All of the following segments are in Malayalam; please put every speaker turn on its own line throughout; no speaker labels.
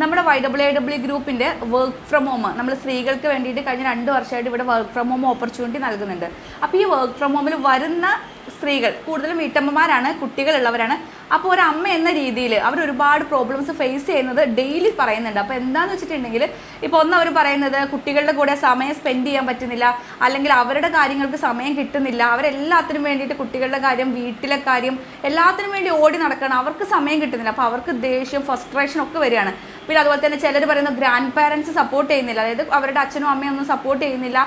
നമ്മുടെ വൈ ഡബ്ല്യു ഐ ഡബ്ല്യു ഗ്രൂപ്പിന്റെ വർക്ക് ഫ്രം ഹോം നമ്മൾ സ്ത്രീകൾക്ക് വേണ്ടിയിട്ട് കഴിഞ്ഞ രണ്ട് വർഷമായിട്ട് ഇവിടെ വർക്ക് ഫ്രം ഹോം ഓപ്പർച്യൂണിറ്റി നൽകുന്നുണ്ട്. അപ്പോൾ ഈ വർക്ക് ഫ്രം ഹോമിൽ വരുന്ന സ്ത്രീകൾ കൂടുതലും വീട്ടമ്മമാരാണ് കുട്ടികളുള്ളവരാണ്. അപ്പോൾ ഒരു അമ്മ എന്ന രീതിയിൽ അവർ ഒരുപാട് പ്രോബ്ലംസ് ഫേസ് ചെയ്യുന്നത് ഡെയിലി പറയുന്നുണ്ട്. അപ്പോൾ എന്താണെന്ന് വെച്ചിട്ടുണ്ടെങ്കിൽ ഇപ്പോൾ ഒന്ന് അവർ പറയുന്നത് കുട്ടികളുടെ കൂടെ സമയം സ്പെൻഡ് ചെയ്യാൻ പറ്റുന്നില്ല അല്ലെങ്കിൽ അവരുടെ കാര്യങ്ങൾക്ക് സമയം കിട്ടുന്നില്ല അവരെല്ലാത്തിനും വേണ്ടിയിട്ട് കുട്ടികളുടെ കാര്യം വീട്ടിലെ കാര്യം എല്ലാത്തിനും വേണ്ടി ഓടി നടക്കണം അവർക്ക് സമയം കിട്ടുന്നില്ല. അപ്പോൾ അവർക്ക് ദേഷ്യം ഫ്രസ്ട്രേഷൻ ഒക്കെ വരികയാണ്. പിന്നെ അതുപോലെ തന്നെ ചിലർ പറയുന്ന ഗ്രാൻഡ് പാരൻസ് സപ്പോർട്ട് ചെയ്യുന്നില്ല. അതായത് അവരുടെ അച്ഛനും അമ്മയും ഒന്നും സപ്പോർട്ട് ചെയ്യുന്നില്ല.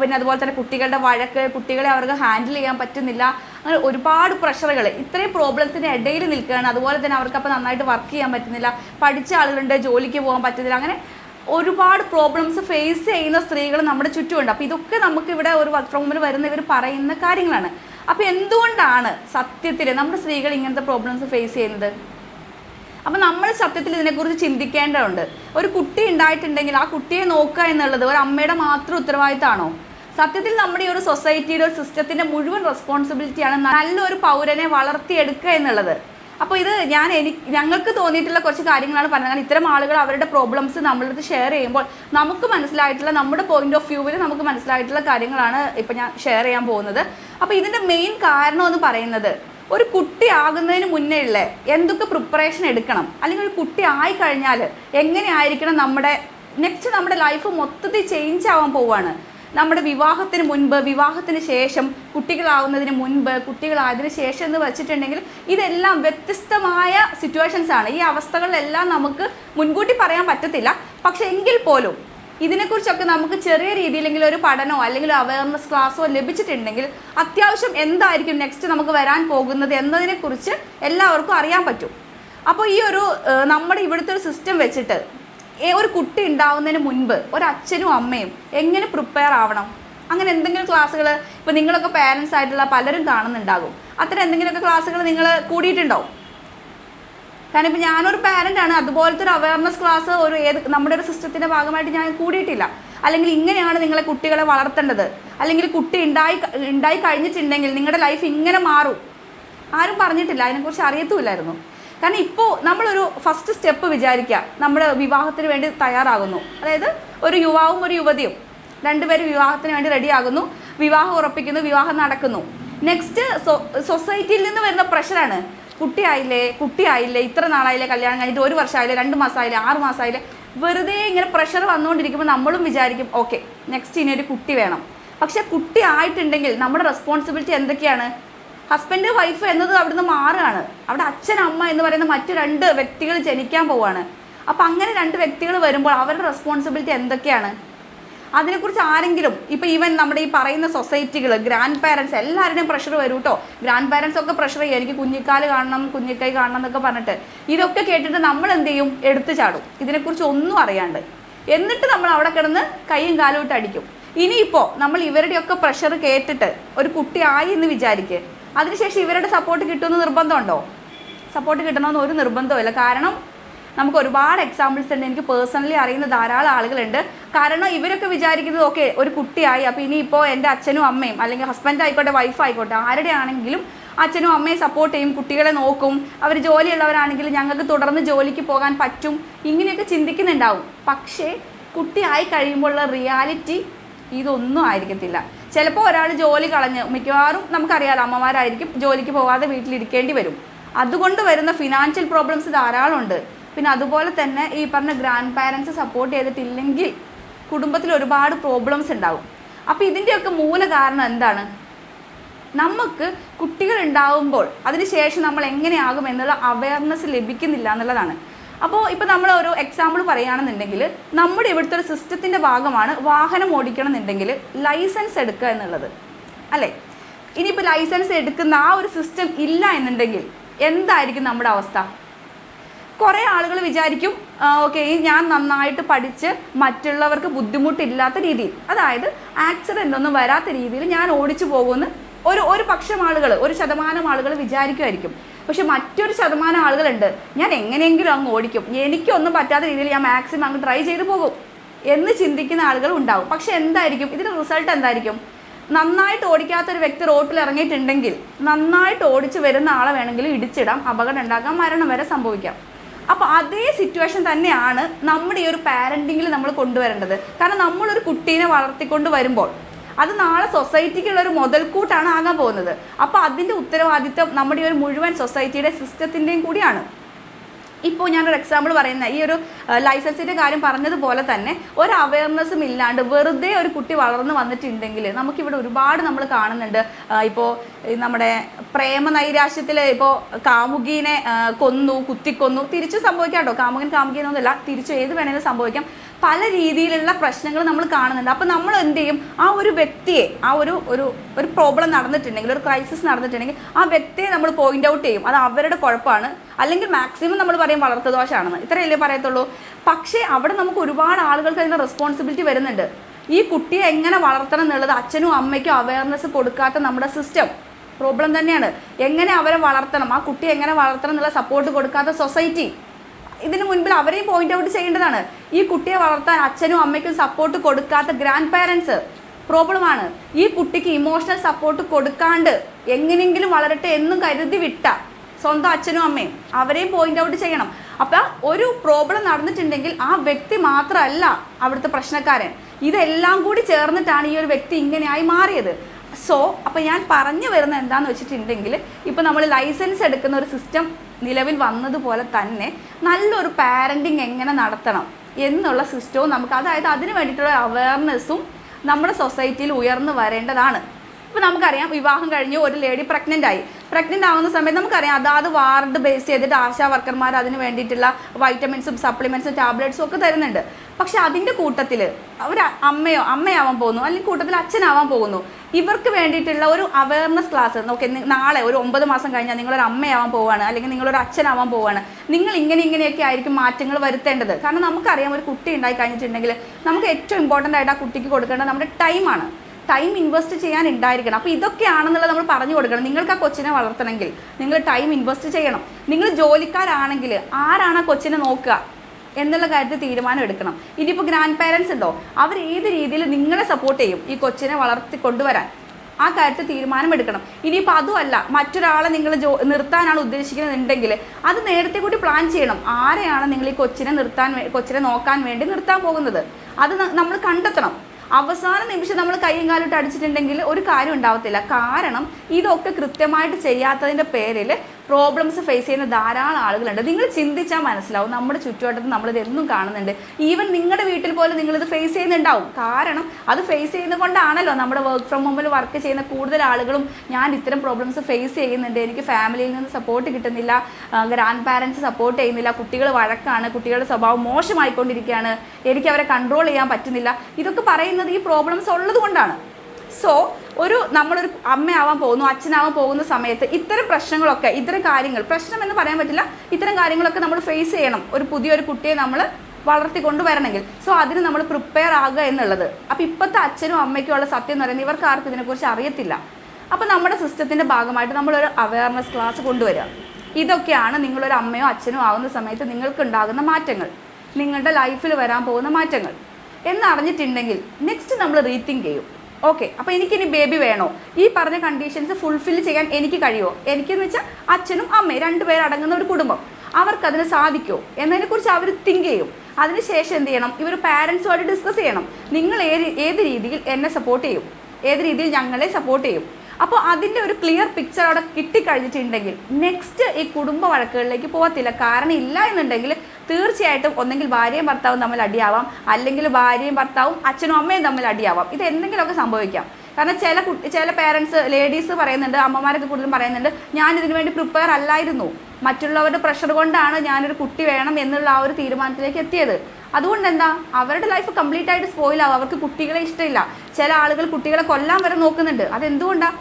പിന്നെ അതുപോലെ തന്നെ കുട്ടികളുടെ വഴക്ക് കുട്ടികളെ അവർക്ക് ഹാൻഡിൽ ചെയ്യാൻ പറ്റുന്നില്ല. അങ്ങനെ ഒരുപാട് പ്രഷറുകൾ ഇത്രയും പ്രോബ്ലംസിന്റെ ഇടയിൽ നിൽക്കുകയാണ്. അതുപോലെ തന്നെ അവർക്ക് അപ്പോൾ നന്നായിട്ട് വർക്ക് ചെയ്യാൻ പറ്റുന്നില്ല. പഠിച്ച ആളുകളുണ്ട് ജോലിക്ക് പോകാൻ പറ്റുന്നില്ല. അങ്ങനെ ഒരുപാട് പ്രോബ്ലംസ് ഫേസ് ചെയ്യുന്ന സ്ത്രീകൾ നമ്മുടെ ചുറ്റുമുണ്ട്. അപ്പോൾ ഇതൊക്കെ നമുക്ക് ഇവിടെ ഒരു വർക്ക് ഫ്രം ഹോമിൽ വരുന്ന ഇവർ പറയുന്ന കാര്യങ്ങളാണ്. അപ്പോൾ എന്തുകൊണ്ടാണ് സത്യത്തിൽ നമ്മുടെ സ്ത്രീകൾ ഇങ്ങനത്തെ പ്രോബ്ലംസ് ഫേസ് ചെയ്യുന്നത്? അപ്പം നമ്മൾ സത്യത്തിൽ ഇതിനെക്കുറിച്ച് ചിന്തിക്കേണ്ടതുണ്ട്. ഒരു കുട്ടി ഉണ്ടായിട്ടുണ്ടെങ്കിൽ ആ കുട്ടിയെ നോക്കുക എന്നുള്ളത് ഒരു അമ്മയുടെ മാത്രം ഉത്തരവാദിത്തമാണോ? സത്യത്തിൽ നമ്മുടെ ഈ ഒരു സൊസൈറ്റിയുടെ ഒരു സിസ്റ്റത്തിന്റെ മുഴുവൻ റെസ്പോൺസിബിലിറ്റിയാണ് നല്ലൊരു പൗരനെ വളർത്തിയെടുക്കുക എന്നുള്ളത്. അപ്പോൾ ഇത് ഞാൻ എനിക്ക് ഞങ്ങൾക്ക് തോന്നിയിട്ടുള്ള കുറച്ച് കാര്യങ്ങളാണ് പറഞ്ഞത്. കാരണം ഇത്തരം ആളുകൾ അവരുടെ പ്രോബ്ലംസ് നമ്മളടുത്ത് ഷെയർ ചെയ്യുമ്പോൾ നമുക്ക് മനസ്സിലായിട്ടുള്ള നമ്മുടെ പോയിന്റ് ഓഫ് വ്യൂവിൽ നമുക്ക് മനസ്സിലായിട്ടുള്ള കാര്യങ്ങളാണ് ഇപ്പം ഞാൻ ഷെയർ ചെയ്യാൻ പോകുന്നത്. അപ്പോൾ ഇതിന്റെ മെയിൻ കാരണം എന്ന് പറയുന്നത് ഒരു കുട്ടി ആകുന്നതിന് മുന്നേ ഉള്ള എന്തൊക്കെ പ്രിപ്പറേഷൻ എടുക്കണം? അല്ലെങ്കിൽ ഒരു കുട്ടി ആയി കഴിഞ്ഞാൽ എങ്ങനെ ആയിരിക്കണം നമ്മുടെ നെക്സ്റ്റ് നമ്മുടെ ലൈഫ് മൊത്തത്തിൽ ചേഞ്ച് ആവാൻ പോവുകയാണ് നമ്മുടെ വിവാഹത്തിന് മുൻപ് വിവാഹത്തിന് ശേഷം കുട്ടികളാവുന്നതിന് മുൻപ് കുട്ടികളായതിനു ശേഷം എന്ന് വെച്ചിട്ടുണ്ടെങ്കിൽ ഇതെല്ലാം വ്യത്യസ്തമായ സിറ്റുവേഷൻസ് ആണ്. ഈ അവസ്ഥകളിലെല്ലാം നമുക്ക് മുൻകൂട്ടി പറയാൻ പറ്റത്തില്ല. പക്ഷെ എങ്കിൽ പോലും ഇതിനെക്കുറിച്ചൊക്കെ നമുക്ക് ചെറിയ രീതിയിലെങ്കിലും ഒരു പഠനമോ അല്ലെങ്കിൽ അവയർനെസ് ക്ലാസ്സോ ലഭിച്ചിട്ടുണ്ടെങ്കിൽ അത്യാവശ്യം എന്തായിരിക്കും നെക്സ്റ്റ് നമുക്ക് വരാൻ പോകുന്നത് എന്നതിനെക്കുറിച്ച് എല്ലാവർക്കും അറിയാൻ പറ്റും. അപ്പോൾ ഈ ഒരു നമ്മുടെ ഇവിടുത്തെ ഒരു സിസ്റ്റം വെച്ചിട്ട് ഒരു കുട്ടി ഉണ്ടാവുന്നതിന് മുൻപ് ഒരു അച്ഛനും അമ്മയും എങ്ങനെ പ്രിപ്പയർ ആവണം? അങ്ങനെ എന്തെങ്കിലും ക്ലാസ്സുകൾ ഇപ്പോൾ നിങ്ങളൊക്കെ പാരൻസ് ആയിട്ടുള്ള പലരും കാണുന്നുണ്ടാകും. അത്തരം എന്തെങ്കിലുമൊക്കെ ക്ലാസ്സുകൾ നിങ്ങൾ കൂടിയിട്ടുണ്ടോ കാരണം ഇപ്പം ഞാനൊരു പാരന്റ് ആണ്. അതുപോലത്തെ ഒരു അവയർനെസ് ക്ലാസ് ഒരു ഏത് നമ്മുടെ ഒരു സിസ്റ്റത്തിന്റെ ഭാഗമായിട്ട് ഞാൻ കൂടിയിട്ടില്ല. അല്ലെങ്കിൽ ഇങ്ങനെയാണ് നിങ്ങളെ കുട്ടികളെ വളർത്തേണ്ടത്. അല്ലെങ്കിൽ കുട്ടി ഉണ്ടായി ഉണ്ടായി കഴിഞ്ഞിട്ടുണ്ടെങ്കിൽ നിങ്ങളുടെ ലൈഫ് ഇങ്ങനെ മാറും. ആരും പറഞ്ഞിട്ടില്ല. അതിനെക്കുറിച്ച് അറിയത്തുമില്ലായിരുന്നു. കാരണം ഇപ്പോൾ നമ്മളൊരു ഫസ്റ്റ് സ്റ്റെപ്പ് വിചാരിക്കുക നമ്മുടെ വിവാഹത്തിന് വേണ്ടി തയ്യാറാകുന്നു. അതായത് ഒരു യുവാവും ഒരു യുവതിയും രണ്ടുപേരും വിവാഹത്തിന് വേണ്ടി റെഡിയാകുന്നു വിവാഹം ഉറപ്പിക്കുന്നു. വിവാഹം നടക്കുന്നു. നെക്സ്റ്റ് സൊസൈറ്റിയിൽ നിന്ന് വരുന്ന പ്രഷറാണ് കുട്ടിയായില്ലേ കുട്ടിയായില്ലേ ഇത്ര നാളായില്ലേ കല്യാണം കഴിഞ്ഞിട്ട് ഒരു വർഷമായില്ലേ രണ്ട് മാസമായില്ലേ ആറ് മാസമായില്ലേ വെറുതെ ഇങ്ങനെ പ്രഷർ വന്നുകൊണ്ടിരിക്കുമ്പോൾ നമ്മളും വിചാരിക്കും ഓക്കെ നെക്സ്റ്റ് ഇനി ഒരു കുട്ടി വേണം. പക്ഷെ കുട്ടി ആയിട്ടുണ്ടെങ്കിൽ നമ്മുടെ റെസ്പോൺസിബിലിറ്റി എന്തൊക്കെയാണ്? ഹസ്ബൻഡ് വൈഫ് എന്നത് അവിടുന്ന് മാറുകയാണ്. അവിടെ അച്ഛൻ അമ്മ എന്ന് പറയുന്ന മറ്റു രണ്ട് വ്യക്തികൾ ജനിക്കാൻ പോവാണ് അപ്പം അങ്ങനെ രണ്ട് വ്യക്തികൾ വരുമ്പോൾ അവരുടെ റെസ്പോൺസിബിലിറ്റി എന്തൊക്കെയാണ്? അതിനെക്കുറിച്ച് ആരെങ്കിലും ഇപ്പം ഈവൻ നമ്മുടെ ഈ പറയുന്ന സൊസൈറ്റികൾ ഗ്രാൻഡ് പാരൻസ് എല്ലാവരുടെയും പ്രഷർ വരും കേട്ടോ ഗ്രാൻഡ് പാരൻസ് ഒക്കെ പ്രഷർ ചെയ്യും. എനിക്ക് കുഞ്ഞിക്കാൽ കാണണം കുഞ്ഞിക്കൈ കാണണം എന്നൊക്കെ പറഞ്ഞിട്ട്. ഇതൊക്കെ കേട്ടിട്ട് നമ്മൾ എന്ത് ചെയ്യും? എടുത്തു ചാടും. ഇതിനെക്കുറിച്ച് ഒന്നും അറിയാണ്ട്. എന്നിട്ട് നമ്മൾ അവിടെ കിടന്ന് കൈയും കാലും ഇട്ട് അടിക്കും. ഇനിയിപ്പോൾ നമ്മൾ ഇവരുടെയൊക്കെ പ്രഷർ കേട്ടിട്ട് ഒരു കുട്ടിയായി എന്ന് വിചാരിക്കുക അതിനുശേഷം ഇവരുടെ സപ്പോർട്ട് കിട്ടുമെന്ന് നിർബന്ധമുണ്ടോ? സപ്പോർട്ട് കിട്ടണമെന്ന് ഒരു നിർബന്ധമില്ല കാരണം നമുക്ക് ഒരുപാട് എക്സാമ്പിൾസ് ഉണ്ട്. എനിക്ക് പേഴ്സണലി അറിയുന്ന ധാരാളം ആളുകളുണ്ട്. കാരണം ഇവരൊക്കെ വിചാരിക്കുന്നത് ഓക്കെ ഒരു കുട്ടിയായി അപ്പോൾ ഇനിയിപ്പോൾ എന്റെ അച്ഛനും അമ്മയും അല്ലെങ്കിൽ ഹസ്ബൻഡ് ആയിക്കോട്ടെ വൈഫ് ആയിക്കോട്ടെ ആരുടെ ആണെങ്കിലും അച്ഛനും അമ്മയും സപ്പോർട്ട് ചെയ്യും കുട്ടികളെ നോക്കും അവർ ജോലിയുള്ളവരാണെങ്കിൽ ഞങ്ങൾക്ക് തുടർന്ന് ജോലിക്ക് പോകാൻ പറ്റും ഇങ്ങനെയൊക്കെ ചിന്തിക്കുന്നുണ്ടാവും. പക്ഷേ കുട്ടിയായി കഴിയുമ്പോഴുള്ള റിയാലിറ്റി ഇതൊന്നും ആയിരിക്കത്തില്ല. ചിലപ്പോൾ ഒരാൾ ജോലി കളഞ്ഞ് മിക്കവാറും നമുക്കറിയാലോ അമ്മമാരായിരിക്കും ജോലിക്ക് പോകാതെ വീട്ടിലിരിക്കേണ്ടി വരും. അതുകൊണ്ട് വരുന്ന ഫിനാൻഷ്യൽ പ്രോബ്ലംസ് ധാരാളമുണ്ട്. പിന്നെ അതുപോലെ തന്നെ ഈ പറഞ്ഞ ഗ്രാൻഡ് പാരൻസ് സപ്പോർട്ട് ചെയ്തിട്ടില്ലെങ്കിൽ കുടുംബത്തിൽ ഒരുപാട് പ്രോബ്ലംസ് ഉണ്ടാവും. അപ്പോൾ ഇതിന്റെയൊക്കെ മൂല കാരണം എന്താണ്? നമുക്ക് കുട്ടികൾ ഉണ്ടാവുമ്പോൾ അതിനുശേഷം നമ്മൾ എങ്ങനെയാകും എന്നുള്ള അവയർനെസ് ലഭിക്കുന്നില്ല എന്നുള്ളതാണ്. അപ്പോൾ ഇപ്പോൾ നമ്മൾ ഒരു എക്സാമ്പിൾ പറയുകയാണെന്നുണ്ടെങ്കിൽ നമ്മുടെ ഇവിടുത്തെ ഒരു സിസ്റ്റത്തിന്റെ ഭാഗമാണ് വാഹനം ഓടിക്കണം എന്നുണ്ടെങ്കിൽ ലൈസൻസ് എടുക്കുക എന്നുള്ളത്. അല്ലേ? ഇനിയിപ്പോൾ ലൈസൻസ് എടുക്കുന്ന ആ ഒരു സിസ്റ്റം ഇല്ല എന്നുണ്ടെങ്കിൽ എന്തായിരിക്കും നമ്മുടെ അവസ്ഥ? കുറേ ആളുകൾ വിചാരിക്കും ഓക്കെ ഞാൻ നന്നായിട്ട് പഠിച്ച് മറ്റുള്ളവർക്ക് ബുദ്ധിമുട്ടില്ലാത്ത രീതിയിൽ അതായത് ആക്സിഡന്റ് ഒന്നും വരാത്ത രീതിയിൽ ഞാൻ ഓടിച്ചു പോകുമെന്ന് ഒരു ഒരു പക്ഷം ആളുകൾ ഒരു ശതമാനം ആളുകൾ വിചാരിക്കുമായിരിക്കും. പക്ഷെ മറ്റൊരു ശതമാനം ആളുകളുണ്ട് ഞാൻ എങ്ങനെയെങ്കിലും അങ്ങ് ഓടിക്കും എനിക്കൊന്നും പറ്റാത്ത രീതിയിൽ ഞാൻ മാക്സിമം അങ്ങ് ട്രൈ ചെയ്തു പോകും എന്ന് ചിന്തിക്കുന്ന ആളുകൾ ഉണ്ടാവും. പക്ഷെ എന്തായിരിക്കും ഇതിന്റെ റിസൾട്ട് എന്തായിരിക്കും? നന്നായിട്ട് ഓടിക്കാത്ത ഒരു വ്യക്തി റോട്ടിൽ ഇറങ്ങിയിട്ടുണ്ടെങ്കിൽ നന്നായിട്ട് ഓടിച്ച് വരുന്ന ആളെ വേണമെങ്കിൽ ഇടിച്ചിടാം അപകടം ഉണ്ടാക്കാം മരണം വരെ സംഭവിക്കാം. അപ്പോൾ അതേ സിറ്റുവേഷൻ തന്നെയാണ് നമ്മുടെ ഈ ഒരു പാരന്റിങ്ങിൽ നമ്മൾ കൊണ്ടുവരേണ്ടത്. കാരണം നമ്മളൊരു കുട്ടീനെ വളർത്തിക്കൊണ്ട് വരുമ്പോൾ അത് നാളെ സൊസൈറ്റിക്കുള്ള ഒരു മുതൽക്കൂട്ടാണ് ആകാൻ പോകുന്നത്. അപ്പോൾ അതിന്റെ ഉത്തരവാദിത്തം നമ്മുടെ ഈ ഒരു മുഴുവൻ സൊസൈറ്റിയുടെ സിസ്റ്റത്തിന്റെയും കൂടിയാണ്. ഇപ്പോൾ ഞാനൊരു എക്സാമ്പിൾ പറയുന്ന. ഈ ഒരു ലൈസൻസിന്റെ കാര്യം പറഞ്ഞതുപോലെ തന്നെ ഒരു അവയർനെസ്സും ഇല്ലാണ്ട് വെറുതെ ഒരു കുട്ടി വളർന്നു വന്നിട്ടുണ്ടെങ്കിൽ നമുക്കിവിടെ ഒരുപാട് നമ്മൾ കാണുന്നുണ്ട്. ഇപ്പോൾ നമ്മുടെ പ്രേമ നൈരാശ്യത്തിൽ ഇപ്പോൾ കാമുകീനെ കൊന്നു കുത്തിക്കൊന്നു. തിരിച്ചു സംഭവിക്കാം കേട്ടോ കാമുകൻ കാമുകീനൊന്നുമില്ല തിരിച്ചു ഏത് വേണേലും സംഭവിക്കാം. പല രീതിയിലുള്ള പ്രശ്നങ്ങൾ നമ്മൾ കാണുന്നുണ്ട്. അപ്പോൾ നമ്മൾ എന്ത് ചെയ്യും? ആ ഒരു വ്യക്തിയെ ആ ഒരു ഒരു ഒരു പ്രോബ്ലം നടന്നിട്ടുണ്ടെങ്കിൽ ഒരു ക്രൈസിസ് നടന്നിട്ടുണ്ടെങ്കിൽ ആ വ്യക്തിയെ നമ്മൾ പോയിന്റ് ഔട്ട് ചെയ്യും. അത് അവരുടെ കുഴപ്പമാണ്. അല്ലെങ്കിൽ മാക്സിമം നമ്മൾ പറയും വളർത്തുദോഷമാണെന്ന് ഇത്രയല്ലേ പറയത്തുള്ളൂ? പക്ഷേ അവിടെ നമുക്ക് ഒരുപാട് ആളുകൾക്ക് അതിന്റെ റെസ്പോൺസിബിലിറ്റി വരുന്നുണ്ട്. ഈ കുട്ടിയെ എങ്ങനെ വളർത്തണം എന്നുള്ളത് അച്ഛനും അമ്മയ്ക്കും അവയർനെസ് കൊടുക്കാത്ത നമ്മുടെ സിസ്റ്റം പ്രോബ്ലം തന്നെയാണ്. എങ്ങനെ അവരെ വളർത്തണം? ആ കുട്ടിയെ എങ്ങനെ വളർത്തണം എന്നുള്ള സപ്പോർട്ട് കൊടുക്കാത്ത സൊസൈറ്റി ഇതിന് മുൻപിൽ അവരെയും പോയിന്റ് ഔട്ട് ചെയ്യേണ്ടതാണ്. ഈ കുട്ടിയെ വളർത്താൻ അച്ഛനും അമ്മയ്ക്കും സപ്പോർട്ട് കൊടുക്കാത്ത ഗ്രാൻഡ് പാരൻസ് പ്രോബ്ലമാണ് ഈ കുട്ടിക്ക് ഇമോഷണൽ സപ്പോർട്ട് കൊടുക്കാണ്ട് എങ്ങനെയെങ്കിലും വളരട്ടെ എന്നും കരുതി വിട്ട സ്വന്തം അച്ഛനും അമ്മയും. അവരെയും പോയിന്റ് ഔട്ട് ചെയ്യണം. അപ്പം ഒരു പ്രോബ്ലം നടന്നിട്ടുണ്ടെങ്കിൽ ആ വ്യക്തി മാത്രമല്ല അവിടുത്തെ പ്രശ്നക്കാരൻ. ഇതെല്ലാം കൂടി ചേർന്നിട്ടാണ് ഈ ഒരു വ്യക്തി ഇങ്ങനെയായി മാറിയത്. സോ അപ്പം ഞാൻ പറഞ്ഞു വരുന്നത് എന്താണെന്ന് വെച്ചിട്ടുണ്ടെങ്കിൽ ഇപ്പം നമ്മൾ ലൈസൻസ് എടുക്കുന്ന ഒരു സിസ്റ്റം നിലവിൽ വന്നതുപോലെ തന്നെ നല്ലൊരു പാരന്റിങ് എങ്ങനെ നടത്തണം എന്നുള്ള സിസ്റ്റവും നമുക്ക് അതായത് അതിന് വേണ്ടിയിട്ടുള്ള അവയർനെസ്സും നമ്മുടെ സൊസൈറ്റിയിൽ ഉയർന്നു വരേണ്ടതാണ്. ഇപ്പോൾ നമുക്കറിയാം വിവാഹം കഴിഞ്ഞ് ഒരു ലേഡി പ്രഗ്നന്റ് ആയി. പ്രഗ്നന്റ് ആവുന്ന സമയത്ത് നമുക്കറിയാം അതാത് വാർഡ് ബേസ് ചെയ്തിട്ട് ആശാ വർക്കർമാർ അതിന് വേണ്ടിയിട്ടുള്ള വൈറ്റമിൻസും സപ്ലിമെൻസും ടാബ്ലറ്റ്സും ഒക്കെ തരുന്നുണ്ട്. പക്ഷെ അതിന്റെ കൂട്ടത്തിൽ അവർ അമ്മയോ അമ്മയാവാൻ പോകുന്നു അല്ലെങ്കിൽ കൂട്ടത്തിൽ അച്ഛനാവാൻ പോകുന്നു. ഇവർക്ക് വേണ്ടിയിട്ടുള്ള ഒരു അവയർനെസ് ക്ലാസ് നോക്കി നാളെ ഒരു ഒമ്പത് മാസം കഴിഞ്ഞാൽ നിങ്ങളൊരു അമ്മയാവാൻ പോവുകയാണ് അല്ലെങ്കിൽ നിങ്ങളൊരു അച്ഛനാവാൻ പോവുകയാണ് നിങ്ങൾ ഇങ്ങനെ ഇങ്ങനെയൊക്കെ ആയിരിക്കും മാറ്റങ്ങൾ വരുത്തേണ്ടത്. കാരണം നമുക്കറിയാം ഒരു കുട്ടി ഉണ്ടായി കഴിഞ്ഞിട്ടുണ്ടെങ്കിൽ നമുക്ക് ഏറ്റവും ഇമ്പോർട്ടന്റ് ആയിട്ട് ആ കുട്ടിക്ക് കൊടുക്കേണ്ടത് നമ്മുടെ ടൈമാണ് ടൈം ഇൻവെസ്റ്റ് ചെയ്യാൻ ഉണ്ടായിരിക്കണം അപ്പോൾ ഇതൊക്കെയാണെന്നുള്ളത് നമ്മൾ പറഞ്ഞു കൊടുക്കണം. നിങ്ങൾക്ക് ആ കൊച്ചിനെ വളർത്തണമെങ്കിൽ നിങ്ങൾ ടൈം ഇൻവെസ്റ്റ് ചെയ്യണം. നിങ്ങൾ ജോലിക്കാരാണെങ്കിൽ ആരാണ് ആ കൊച്ചിനെ നോക്കുക എന്നുള്ള കാര്യത്തിൽ തീരുമാനം എടുക്കണം. ഇനിയിപ്പോൾ ഗ്രാൻഡ് പാരൻസ് ഉണ്ടോ? അവർ ഏത് രീതിയിൽ നിങ്ങളെ സപ്പോർട്ട് ചെയ്യും ഈ കൊച്ചിനെ വളർത്തി കൊണ്ടുവരാൻ? ആ കാര്യത്തിൽ തീരുമാനം എടുക്കണം. ഇനിയിപ്പോൾ അതുമല്ല മറ്റൊരാളെ നിങ്ങൾ ജോ നിർത്താനാണ് ഉദ്ദേശിക്കുന്നുണ്ടെങ്കിൽ അത് നേരത്തെ കൂടി പ്ലാൻ ചെയ്യണം. ആരെയാണ് നിങ്ങൾ ഈ കൊച്ചിനെ നിർത്താൻ കൊച്ചിനെ നോക്കാൻ വേണ്ടി നിർത്താൻ പോകുന്നത്? അത് നമ്മൾ കണ്ടെത്തണം. അവസാന നിമിഷം നമ്മൾ കൈയും കാലിട്ട് അടിച്ചിട്ടുണ്ടെങ്കിൽ ഒരു കാര്യം ഉണ്ടാവത്തില്ല. കാരണം ഇതൊക്കെ കൃത്യമായിട്ട് ചെയ്യാത്തതിന്റെ പേരിൽ പ്രോബ്ലംസ് ഫേസ് ചെയ്യുന്ന ധാരാളം ആളുകളുണ്ട്. നിങ്ങൾ ചിന്തിച്ചാൽ മനസ്സിലാവും നമ്മുടെ ചുറ്റുവട്ടത്ത് നമ്മളിത് എന്നും കാണുന്നുണ്ട്. ഈവൻ നിങ്ങളുടെ വീട്ടിൽ പോലും നിങ്ങളിത് ഫേസ് ചെയ്യുന്നുണ്ടാവും. കാരണം അത് ഫേസ് ചെയ്യുന്നത് കൊണ്ടാണല്ലോ നമ്മുടെ വർക്ക് ഫ്രം ഹോമിൽ വർക്ക് ചെയ്യുന്ന കൂടുതൽ ആളുകളും ഞാൻ ഇത്തരം പ്രോബ്ലംസ് ഫേസ് ചെയ്യുന്നുണ്ട്. എനിക്ക് ഫാമിലിയിൽ നിന്ന് സപ്പോർട്ട് കിട്ടുന്നില്ല. ഗ്രാൻഡ് പാരൻസ് സപ്പോർട്ട് ചെയ്യുന്നില്ല. കുട്ടികൾ വഴക്കാണ്. കുട്ടികളുടെ സ്വഭാവം മോശമായിക്കൊണ്ടിരിക്കുകയാണ്. എനിക്ക് അവരെ കൺട്രോൾ ചെയ്യാൻ പറ്റുന്നില്ല. ഇതൊക്കെ പറയുന്നത് ഈ പ്രോബ്ലംസ് ഉള്ളത് കൊണ്ടാണ്. സോ ഒരു നമ്മളൊരു അമ്മയാവാൻ പോകുന്നു അച്ഛനാവാൻ പോകുന്ന സമയത്ത് ഇത്തരം പ്രശ്നങ്ങളൊക്കെ ഇത്തരം കാര്യങ്ങൾ പ്രശ്നം എന്ന് പറയാൻ പറ്റില്ല ഇത്തരം കാര്യങ്ങളൊക്കെ നമ്മൾ ഫേസ് ചെയ്യണം. ഒരു പുതിയൊരു കുട്ടിയെ നമ്മൾ വളർത്തിക്കൊണ്ട് വരണമെങ്കിൽ സോ അതിന് നമ്മൾ പ്രിപ്പയർ ആകുക എന്നുള്ളത്. അപ്പോൾ ഇപ്പോഴത്തെ അച്ഛനും അമ്മയ്ക്കും ഉള്ള സത്യം എന്ന് പറയുന്നത് ഇവർക്ക് ആർക്കും ഇതിനെക്കുറിച്ച് അറിയത്തില്ല. അപ്പോൾ നമ്മുടെ സിസ്റ്റത്തിന്റെ ഭാഗമായിട്ട് നമ്മളൊരു അവയർനെസ് ക്ലാസ് കൊണ്ടുവരിക. ഇതൊക്കെയാണ് നിങ്ങളൊരു അമ്മയോ അച്ഛനോ ആകുന്ന സമയത്ത് നിങ്ങൾക്ക് ഉണ്ടാകുന്ന മാറ്റങ്ങൾ. നിങ്ങളുടെ ലൈഫിൽ വരാൻ പോകുന്ന മാറ്റങ്ങൾ. എന്നറിഞ്ഞിട്ടുണ്ടെങ്കിൽ നെക്സ്റ്റ് നമ്മൾ റീത്തിങ് ചെയ്യും. ഓക്കെ അപ്പോൾ എനിക്കിനി ബേബി വേണോ? ഈ പറഞ്ഞ കണ്ടീഷൻസ് ഫുൾഫിൽ ചെയ്യാൻ എനിക്ക് കഴിയുമോ എനിക്കെന്ന് വെച്ചാൽ അച്ഛനും അമ്മയും രണ്ടുപേർ അടങ്ങുന്ന ഒരു കുടുംബം. അവർക്കതിന് സാധിക്കുമോ എന്നതിനെക്കുറിച്ച് അവർ തിങ്ക് ചെയ്യും. അതിനുശേഷം എന്ത് ചെയ്യണം? ഇവർ പാരൻസുമായിട്ട് ഡിസ്കസ് ചെയ്യണം. നിങ്ങൾ ഏത് ഏത് രീതിയിൽ എന്നെ സപ്പോർട്ട് ചെയ്യും? ഏത് രീതിയിൽ ഞങ്ങളെ സപ്പോർട്ട് ചെയ്യും? അപ്പോൾ അതിന്റെ ഒരു ക്ലിയർ പിക്ചർ അവിടെ കിട്ടിക്കഴിഞ്ഞിട്ടുണ്ടെങ്കിൽ നെക്സ്റ്റ് ഈ കുടുംബ വഴക്കുകളിലേക്ക് പോകത്തില്ല. കാരണം ഇല്ല എന്നുണ്ടെങ്കിൽ തീർച്ചയായിട്ടും ഒന്നെങ്കിൽ ഭാര്യയും ഭർത്താവും തമ്മിൽ അടിയാവാം. അല്ലെങ്കിൽ ഭാര്യയും ഭർത്താവും അച്ഛനും അമ്മയും തമ്മിൽ അടിയാവാം. ഇത് എന്തെങ്കിലുമൊക്കെ സംഭവിക്കാം. കാരണം ചില കുട്ടി ചില പേരൻസ് ലേഡീസ് പറയുന്നുണ്ട് അമ്മമാരൊക്കെ കൂടുതലും പറയുന്നുണ്ട് ഞാൻ ഇതിനു വേണ്ടി പ്രിപ്പയർ അല്ലായിരുന്നു. മറ്റുള്ളവരുടെ പ്രഷർ കൊണ്ടാണ് ഞാനൊരു കുട്ടി വേണം എന്നുള്ള ആ ഒരു തീരുമാനത്തിലേക്ക് എത്തിയത്. അതുകൊണ്ട് എന്താ അവരുടെ ലൈഫ് കംപ്ലീറ്റ് ആയിട്ട് സ്പോയിൽ ആവും. അവർക്ക് കുട്ടികളെ ഇഷ്ടമില്ല. ചില ആളുകൾ കുട്ടികളെ കൊല്ലാൻ വരെ നോക്കുന്നുണ്ട്. അതെന്തുകൊണ്ടാണ്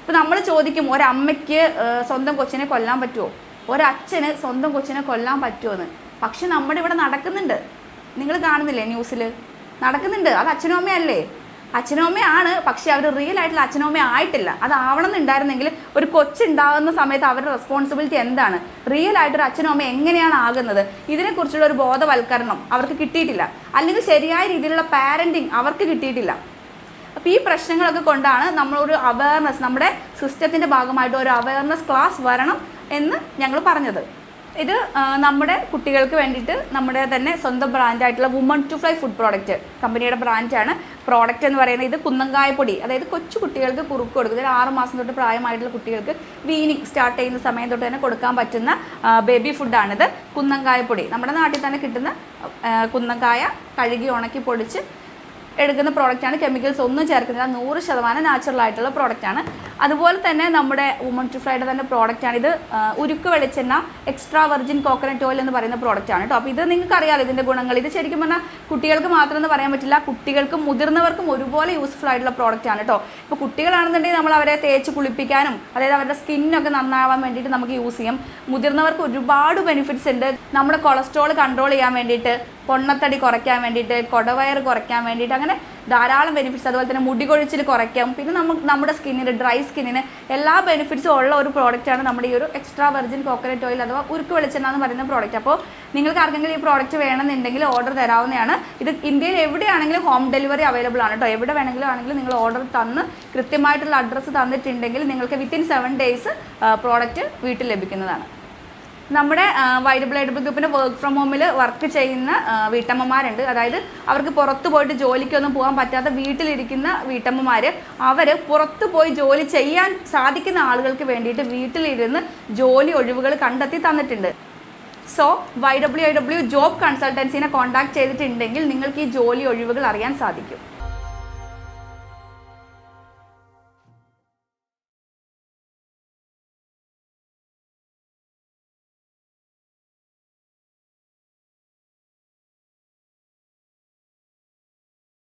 ഇപ്പം നമ്മൾ ചോദിക്കും ഒരമ്മയ്ക്ക് സ്വന്തം കൊച്ചിനെ കൊല്ലാൻ പറ്റുമോ ഒരച്ഛന് സ്വന്തം കൊച്ചിനെ കൊല്ലാൻ പറ്റുമോ എന്ന് പക്ഷെ നമ്മുടെ ഇവിടെ നടക്കുന്നുണ്ട്. നിങ്ങൾ കാണുന്നില്ലേ ന്യൂസിൽ നടക്കുന്നുണ്ട്. അത് അച്ഛനും അമ്മയല്ലേ അച്ഛനും അമ്മയാണ് പക്ഷെ അവർ റിയൽ ആയിട്ടുള്ള അച്ഛനും അമ്മ ആയിട്ടില്ല. അത് ആവണം എന്നുണ്ടായിരുന്നെങ്കിൽ ഒരു കൊച്ചുണ്ടാകുന്ന സമയത്ത് അവരുടെ റെസ്പോൺസിബിലിറ്റി എന്താണ്? റിയൽ ആയിട്ടൊരു അച്ഛനും അമ്മ എങ്ങനെയാണ് ആകുന്നത്? ഇതിനെക്കുറിച്ചുള്ള ഒരു ബോധവൽക്കരണം അവർക്ക് കിട്ടിയിട്ടില്ല. അല്ലെങ്കിൽ ശരിയായ രീതിയിലുള്ള പാരന്റിങ് അവർക്ക് കിട്ടിയിട്ടില്ല. അപ്പോൾ ഈ പ്രശ്നങ്ങളൊക്കെ കൊണ്ടാണ് നമ്മളൊരു അവയർനെസ് നമ്മുടെ സിസ്റ്റത്തിന്റെ ഭാഗമായിട്ട് ഒരു അവയർനെസ് ക്ലാസ് വരണം എന്ന് ഞങ്ങൾ പറഞ്ഞത്. ഇത് നമ്മുടെ കുട്ടികൾക്ക് വേണ്ടിയിട്ട് നമ്മുടെ തന്നെ സ്വന്തം ബ്രാൻഡായിട്ടുള്ള woman to fly food product കമ്പനിയുടെ ബ്രാൻഡാണ് പ്രോഡക്റ്റ് എന്ന് പറയുന്നത് ഇത് കുന്നങ്കായപ്പൊടി അതായത് കൊച്ചു കുട്ടികൾക്ക് കുറുക്ക് കൊടുക്കുക. ഒരു ആറ് മാസം തൊട്ട് പ്രായമായിട്ടുള്ള കുട്ടികൾക്ക് വീനിങ് സ്റ്റാർട്ട് ചെയ്യുന്ന സമയം തൊട്ട് തന്നെ കൊടുക്കാൻ പറ്റുന്ന ബേബി ഫുഡാണിത് കുന്നങ്കായപ്പൊടി നമ്മുടെ നാട്ടിൽ തന്നെ കിട്ടുന്ന കുന്നങ്കായ കഴുകി ഉണക്കി പൊടിച്ച് എടുക്കുന്ന പ്രോഡക്റ്റാണ് കെമിക്കൽസ് ഒന്നും ചേർക്കുന്നില്ല. നൂറ് ശതമാനം നാച്ചുറൽ ആയിട്ടുള്ള പ്രോഡക്റ്റാണ് അതുപോലെ തന്നെ നമ്മുടെ വുമൺ ടു ഫ്രൈഡ് തന്നെ പ്രോഡക്റ്റാണ് ഇത് ഉരുക്ക് വെളിച്ചെണ്ണ എക്സ്ട്രാ വെർജിൻ കോക്കനട്ട് ഓയിൽ എന്ന് പറയുന്ന പ്രോഡക്റ്റാണ് കേട്ടോ. അപ്പോൾ ഇത് നിങ്ങൾക്ക് അറിയാലോ ഇതിന്റെ ഗുണങ്ങൾ. ഇത് ശരിക്കും പറഞ്ഞാൽ കുട്ടികൾക്ക് മാത്രം എന്ന് പറയാൻ പറ്റില്ല. കുട്ടികൾക്കും മുതിർന്നവർക്കും ഒരുപോലെ യൂസ്ഫുൾ ആയിട്ടുള്ള പ്രോഡക്റ്റാണ് കേട്ടോ. ഇപ്പോൾ കുട്ടികളാണെന്നുണ്ടെങ്കിൽ നമ്മൾ അവരെ തേച്ച് കുളിപ്പിക്കാനും അതായത് അവരുടെ സ്കിന്നൊക്കെ നന്നാവാൻ വേണ്ടിയിട്ട് നമുക്ക് യൂസ് ചെയ്യാം. മുതിർന്നവർക്ക് ഒരുപാട് ബെനിഫിറ്റ്സ് ഉണ്ട്. നമ്മുടെ കൊളസ്ട്രോൾ കൺട്രോൾ ചെയ്യാൻ വേണ്ടിയിട്ട് പൊണ്ണത്തടി കുറയ്ക്കാൻ വേണ്ടിയിട്ട് കൊടവയർ കുറയ്ക്കാൻ വേണ്ടിയിട്ട് അങ്ങനെ ധാരാളം ബെനിഫിറ്റ്സ് അതുപോലെ തന്നെ മുടി കൊഴിച്ചിൽ കുറയ്ക്കാം. പിന്നെ നമ്മൾ നമ്മുടെ സ്കിന്നിന് ഡ്രൈ സ്കിന്നിന് എല്ലാ ബെനിഫിറ്റ്സും ഉള്ള ഒരു പ്രോഡക്റ്റാണ് നമ്മുടെ ഈ ഒരു എക്സ്ട്രാ വെർജിൻ കോക്കനട്ട് ഓയിൽ അഥവാ ഉരുക്ക് വെളിച്ചെണ്ണ എന്ന് പറയുന്ന പ്രോഡക്റ്റ് അപ്പോൾ നിങ്ങൾക്ക് ആർക്കെങ്കിലും ഈ പ്രോഡക്റ്റ് വേണമെന്നുണ്ടെങ്കിൽ ഓർഡർ തരാവുന്നതാണ്. ഇത് ഇന്ത്യയിൽ എവിടെയാണെങ്കിലും ഹോം ഡെലിവറി അവൈലബിൾ ആണ് കേട്ടോ എവിടെ വേണമെങ്കിലും ആണെങ്കിലും നിങ്ങൾ ഓർഡർ തന്ന് കൃത്യമായിട്ടുള്ള അഡ്രസ്സ് തന്നിട്ടുണ്ടെങ്കിൽ നിങ്ങൾക്ക് വിത്തിൻ സെവൻ ഡേയ്സ് പ്രോഡക്റ്റ് വീട്ടിൽ ലഭിക്കുന്നതാണ്. നമ്മുടെ വൈഡ് ബ്ലൈഡ് ഗ്രൂപ്പിന്റെ വർക്ക് ഫ്രം ഹോമിൽ വർക്ക് ചെയ്യുന്ന വീട്ടമ്മമാരുണ്ട്. അതായത് അവർക്ക് പുറത്ത് പോയിട്ട് ജോലിക്കൊന്നും പോകാൻ പറ്റാത്ത വീട്ടിലിരിക്കുന്ന വീട്ടമ്മമാർ അവർ പുറത്ത് പോയി ജോലി ചെയ്യാൻ സാധിക്കുന്ന ആളുകൾക്ക് വേണ്ടിയിട്ട് വീട്ടിലിരുന്ന് ജോലി ഒഴിവുകൾ കണ്ടെത്തി തന്നിട്ടുണ്ട്. So Y W I W job കൺസൾട്ടൻസിനെ contact ചെയ്തിട്ടുണ്ടെങ്കിൽ നിങ്ങൾക്ക് ഈ ജോലി ഒഴിവുകൾ അറിയാൻ സാധിക്കും.